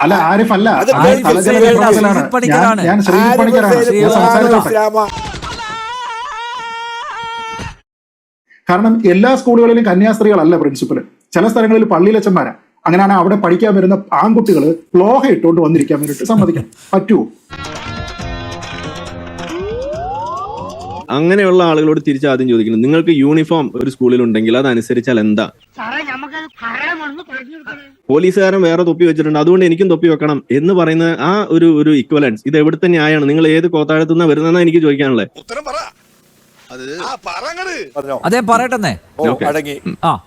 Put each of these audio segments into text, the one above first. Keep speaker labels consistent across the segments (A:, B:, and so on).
A: അല്ല ആരിഫ് അല്ല. ഞാൻ- പണിക്കരാണ്.
B: ഇസ്ലാമ
A: കാരണം എല്ലാ സ്കൂളുകളിലും കന്യാസ്ത്രീകളല്ല പ്രിൻസിപ്പൽ ചില സ്ഥലങ്ങളിൽ പള്ളിയിലച്ചന്മാരാ. അങ്ങനെയാണ് അവിടെ പഠിക്കാൻ വരുന്ന ആൺകുട്ടികൾ ലോഹ ഇട്ടുകൊണ്ട് വന്നിരിക്കാൻ വേണ്ടിയിട്ട് സമ്മതിക്കാം. പറ്റുമോ
C: അങ്ങനെയുള്ള ആളുകളോട് തിരിച്ച് ആദ്യം ചോദിക്കുന്നത് നിങ്ങൾക്ക് യൂണിഫോം ഒരു സ്കൂളിൽ ഉണ്ടെങ്കിൽ അതനുസരിച്ചാൽ എന്താ? പോലീസുകാരൻ വേറെ തൊപ്പി വെച്ചിട്ടുണ്ട്. അതുകൊണ്ട് എനിക്കും തൊപ്പി വെക്കണം എന്ന് പറയുന്ന ആ ഒരു ഒരു ഇക്വലൻസ് ഇത് എവിടുത്തെ ന്യായമാണ്? നിങ്ങൾ ഏത് കോത്താഴത്തു നിന്നാ വരുന്നതെന്നാ എനിക്ക് ചോദിക്കാനുള്ളത്.
D: ഉത്തരം പറ. അത് ആ പറങ്ങട്.
E: അതേ പറയട്ടെന്നേ.
B: ഓ അടങ്ങി.
E: ആ.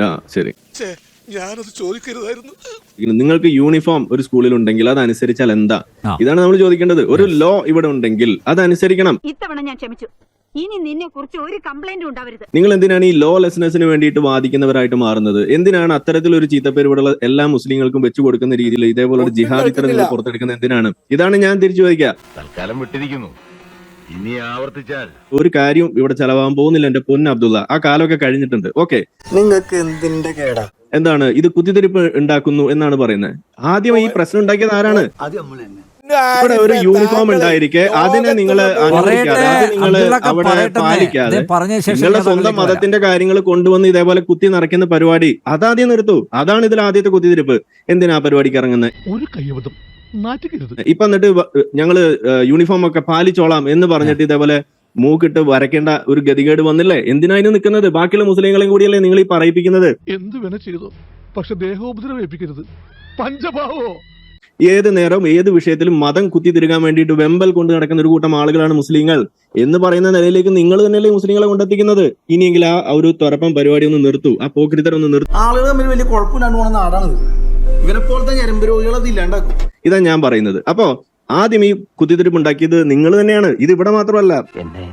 C: ആ ശരി.
D: ഛേ, ഞാനത് ചോദിക്കരുതായിരുന്നു.
C: നിങ്ങൾക്ക് യൂണിഫോം ഒരു സ്കൂളിൽ ഉണ്ടെങ്കിൽ അതനുസരിച്ചാൽ എന്താ? ഇതാണ് നമ്മൾ ചോദിക്കേണ്ടത്. ഒരു ലോ ഇവിടെ ഉണ്ടെങ്കിൽ അതനുസരിക്കണം.
F: ഇത്തവണ ഞാൻ ക്ഷമിച്ചു. ഇനി നിന്നെ കുറിച്ച് ഒരു കംപ്ലൈന്റും ഉണ്ടാവരുത്.
C: നിങ്ങൾ എന്തിനാണ് ഈ ലോ ലെസ്നെസ്സിന് വേണ്ടിയിട്ട് വാദിക്കുന്നവരായിട്ട് മാറുന്നത്? എന്തിനാണ് അത്തരത്തിലൊരു ചീത്തപ്പേര് ഇവിടെയുള്ള എല്ലാ മുസ്ലിങ്ങൾക്കും വെച്ചു കൊടുക്കുന്ന രീതിയിൽ ഇതേപോലെ ഒരു
B: ഒട്ടും
C: ജിഹാദി ഇത്തരം നിങ്ങൾ പുറത്തെടുക്കുന്നത് എന്തിനാണ്? ഇതാണ് ഞാൻ തിരിച്ചു ചോദിക്കുക.
G: തൽക്കാലം വിട്ടിരിക്കുന്നു. ഇനി ആവർത്തിച്ചാൽ.
C: ഒരു കാര്യം ഇവിടെ ചെലവാൻ പോകുന്നില്ല എന്റെ പൊന്ന അബ്ദുള്ള. ആ കാലമൊക്കെ കഴിഞ്ഞിട്ടുണ്ട്. ഓക്കെ.
B: നിങ്ങൾക്ക് എന്തിന്റെ കേടാ?
C: എന്താണ്? ഇത് കുത്തിത്തിരിപ്പ് ഉണ്ടാക്കുന്നു എന്നാണ് പറയുന്നത്. ആദ്യം ഈ പ്രശ്നം ഉണ്ടാക്കിയത് ആരാണ്? ഇവിടെ ഒരു യൂണിഫോം ഉണ്ടായിരിക്കെ. അതിനെ നിങ്ങൾ പാലിക്കാതെ.
E: പറഞ്ഞ ശേഷം
C: നിങ്ങളുടെ സ്വന്തം മതത്തിന്റെ കാര്യങ്ങൾ കൊണ്ടുവന്ന് ഇതേപോലെ കുത്തി നിറയ്ക്കുന്ന പരിപാടി അതാദ്യം നിർത്തു. അതാണ് ഇതിൽ ആദ്യത്തെ കുത്തിതിരിപ്പ് എന്തിനാ പരിപാടിക്ക് ഇറങ്ങുന്നത്
H: ഒരു നാറ്റുകരുത്.
C: ഇപ്പൊ എന്നിട്ട് ഞങ്ങൾ യൂണിഫോം ഒക്കെ പാലിച്ചോളാം എന്ന് പറഞ്ഞിട്ട് ഇതേപോലെ മൂക്കിട്ട് വരയ്ക്കേണ്ട ഒരു ഗതികേട് വന്നില്ലേ? എന്തിനായിരുന്നു നിൽക്കുന്നത് ബാക്കിയുള്ള മുസ്ലിങ്ങളെയും കൂടിയല്ലേ നിങ്ങൾ ഈ പറയിപ്പിക്കുന്നത്?
H: എന്ത് വേണ ചെയ്തു. പക്ഷെ ദേഹോപദ്രവേപ്പിക്കരുത് പഞ്ചഭാവോ?
C: ഏത് നേരവും ഏത് വിഷയത്തിലും മതം കുത്തിത്തിരുകാൻ വേണ്ടിയിട്ട് വെമ്പൽ കൊണ്ട് നടക്കുന്ന ഒരു കൂട്ടം ആളുകളാണ് മുസ്ലിങ്ങൾ. എന്ന് പറയുന്ന നിലയിലേക്ക് നിങ്ങൾ തന്നെയല്ലേ മുസ്ലിങ്ങളെ കൊണ്ടെത്തിക്കുന്നത്? ഇനിയെങ്കിൽ ആ ഒരു തുറപ്പം പരിപാടി ഒന്ന് നിർത്തൂ. ആ പോക്രിത്തരം ഒന്ന് നിർത്തും.
I: ആളുകൾ തമ്മിൽ വലിയ കുഴപ്പമില്ലാണ്ട് പോണ നാടാണിത് ഇവനെ പോലത്തെ ഞരമ്പ് രോഗികൾ അത് ഇല്ലാണ്ടാക്കും.
C: ഇതാ ഞാൻ പറയുന്നത്. അപ്പോ ആദ്യം ഈ കുത്തിത്തിരിപ്പ് ഉണ്ടാക്കിയത് നിങ്ങൾ തന്നെയാണ്. ഇത് ഇവിടെ മാത്രമല്ല.
I: എന്നെ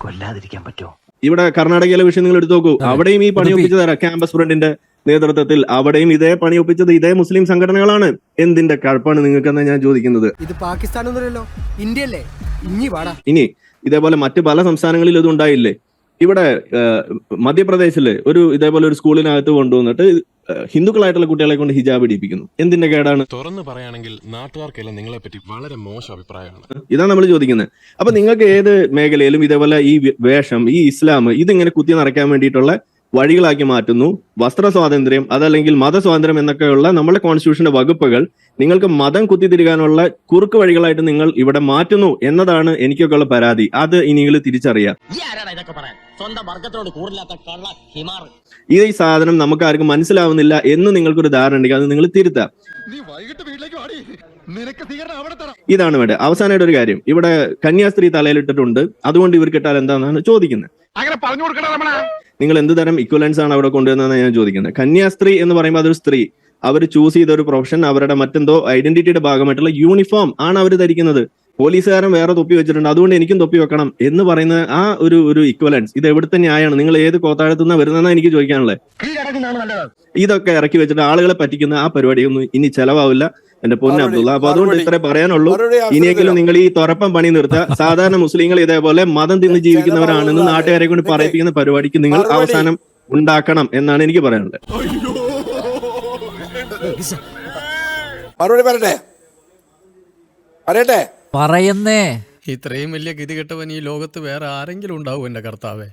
I: കൊല്ലാതിരിക്കാൻ പറ്റുമോ?
C: ഇവിടെ കർണാടകയിലെ വിഷയം നിങ്ങൾ എടുത്തു നോക്കൂ. അവിടെയും ഈ പണി ഒപ്പിച്ചു തരാം ക്യാമ്പസ് ഫ്രണ്ടിന്റെ നേതൃത്വത്തിൽ അവിടെയും ഇതേ പണി ഒപ്പിച്ചത് ഇതേ മുസ്ലിം സംഘടനകളാണ്. എന്തിന്റെ കഴപ്പാണ് നിങ്ങൾക്കെന്നാ ഞാൻ ചോദിക്കുന്നത്?
I: ഇത് പാകിസ്ഥാനൊന്നുമല്ലല്ലോ ഇന്ത്യയല്ലേ? വാടാ.
C: ഇനി ഇതേപോലെ മറ്റു പല സംസ്ഥാനങ്ങളിലും ഇത് ഉണ്ടായില്ലേ? ഇവിടെ മധ്യപ്രദേശിൽ ഒരു ഇതേപോലെ ഒരു സ്കൂളിനകത്ത് കൊണ്ടുവന്നിട്ട് ഹിന്ദുക്കളായിട്ടുള്ള കുട്ടികളെ കൊണ്ട് ഹിജാബ് ഇടിപ്പിക്കുന്നു. എന്തിന്റെ കേടാണ്?
H: തുറന്നു പറയുകയാണെങ്കിൽ നാട്ടുകാർക്കെല്ലാം നിങ്ങളെ പറ്റി വളരെ മോശം അഭിപ്രായമാണ്.
C: ഇതാണ് നമ്മൾ ചോദിക്കുന്നത്. അപ്പൊ നിങ്ങൾക്ക് ഏത് മേഖലയിലും ഇതേപോലെ ഈ വേഷം ഈ ഇസ്ലാം ഇതിങ്ങനെ കുത്തി നിറയ്ക്കാൻ വേണ്ടിയിട്ടുള്ള വഴികളാക്കി മാറ്റുന്നു. വസ്ത്ര സ്വാതന്ത്ര്യം അതല്ലെങ്കിൽ മതസ്വാതന്ത്ര്യം എന്നൊക്കെയുള്ള നമ്മുടെ കോൺസ്റ്റിറ്റ്യൂഷന്റെ വകുപ്പുകൾ നിങ്ങൾക്ക് മതം കുത്തിത്തിരികാനുള്ള കുറുക്ക് വഴികളായിട്ട് നിങ്ങൾ ഇവിടെ മാറ്റുന്നു എന്നതാണ് എനിക്കൊക്കെ ഉള്ള പരാതി. അത് ഇനിയെങ്കിലും തിരിച്ചറിയാം.
J: ഈ
C: സാധനം നമുക്ക് ആർക്കും മനസ്സിലാവുന്നില്ല എന്ന് നിങ്ങൾക്കൊരു ധാരണ ഉണ്ടെങ്കിൽ അത് നിങ്ങൾ തിരുത്താം. ഇതാണ് വേണ്ടത് അവസാനമായിട്ട് ഒരു കാര്യം. ഇവിടെ കന്യാസ്ത്രീ തലയിലിട്ടിട്ടുണ്ട്. അതുകൊണ്ട് ഇവർക്ക് ഇട്ടാൽ എന്താണെന്നാണ് ചോദിക്കുന്നത്.
H: അങ്ങനെ പറഞ്ഞു കൊടുക്കണ
C: നിങ്ങൾ എന്ത് തരം ഇക്വലൻസ് ആണ് അവിടെ കൊണ്ടുവന്നതെന്ന് ഞാൻ ചോദിക്കുന്നത്. കന്യാസ്ത്രീ എന്ന് പറയുമ്പോൾ അതൊരു സ്ത്രീ. അവർ ചൂസ് ചെയ്ത ഒരു പ്രൊഫഷൻ അവരുടെ മറ്റെന്തോ ഐഡന്റിറ്റിയുടെ ഭാഗമായിട്ടുള്ള യൂണിഫോം ആണ് അവർ ധരിക്കുന്നത്. പോലീസുകാരൻ വേറെ തൊപ്പി വെച്ചിട്ടുണ്ട്. അതുകൊണ്ട് എനിക്കും തൊപ്പി വെക്കണം എന്ന് പറയുന്ന ആ ഒരു ഒരു ഇക്വലൻസ് ഇത് എവിടുത്തെ ന്യായമാണ്? നിങ്ങൾ ഏത് കോത്താഴത്തു നിന്നാ വരുന്നതെന്നാണ് എനിക്ക് ചോദിക്കാനുള്ളത് ഇതൊക്കെ ഇറക്കി വെച്ചിട്ട് ആളുകളെ പറ്റിക്കുന്ന ആ പരിപാടിയൊന്നും ഇനി ചെലവാവില്ല. എന്റെ പൊന്ന അബ്ദുള്ള. അപ്പൊ അതുകൊണ്ട് ഇത്രേ പറയാനുള്ളൂ. ഇനിയെങ്കിലും നിങ്ങൾ ഈ തുറപ്പം പണി നിർത്തുക. സാധാരണ മുസ്ലിങ്ങൾ ഇതേപോലെ മതം തിന്ന് ജീവിക്കുന്നവരാണെന്ന്. നാട്ടുകാരെ കൊണ്ട് പറയിപ്പിക്കുന്ന പരിപാടിക്ക് നിങ്ങൾ. അവസാനം ഉണ്ടാക്കണം എന്നാണ് എനിക്ക് പറയാനുള്ളത്.
B: മറുപടി പറയട്ടെ? പറയട്ടെ?
E: പറയുന്നേ.
H: ഇത്രയും വലിയ ഗതികെട്ടവൻ ഈ ലോകത്ത് വേറെ ആരെങ്കിലും ഉണ്ടാവും എന്റെ കർത്താവേ.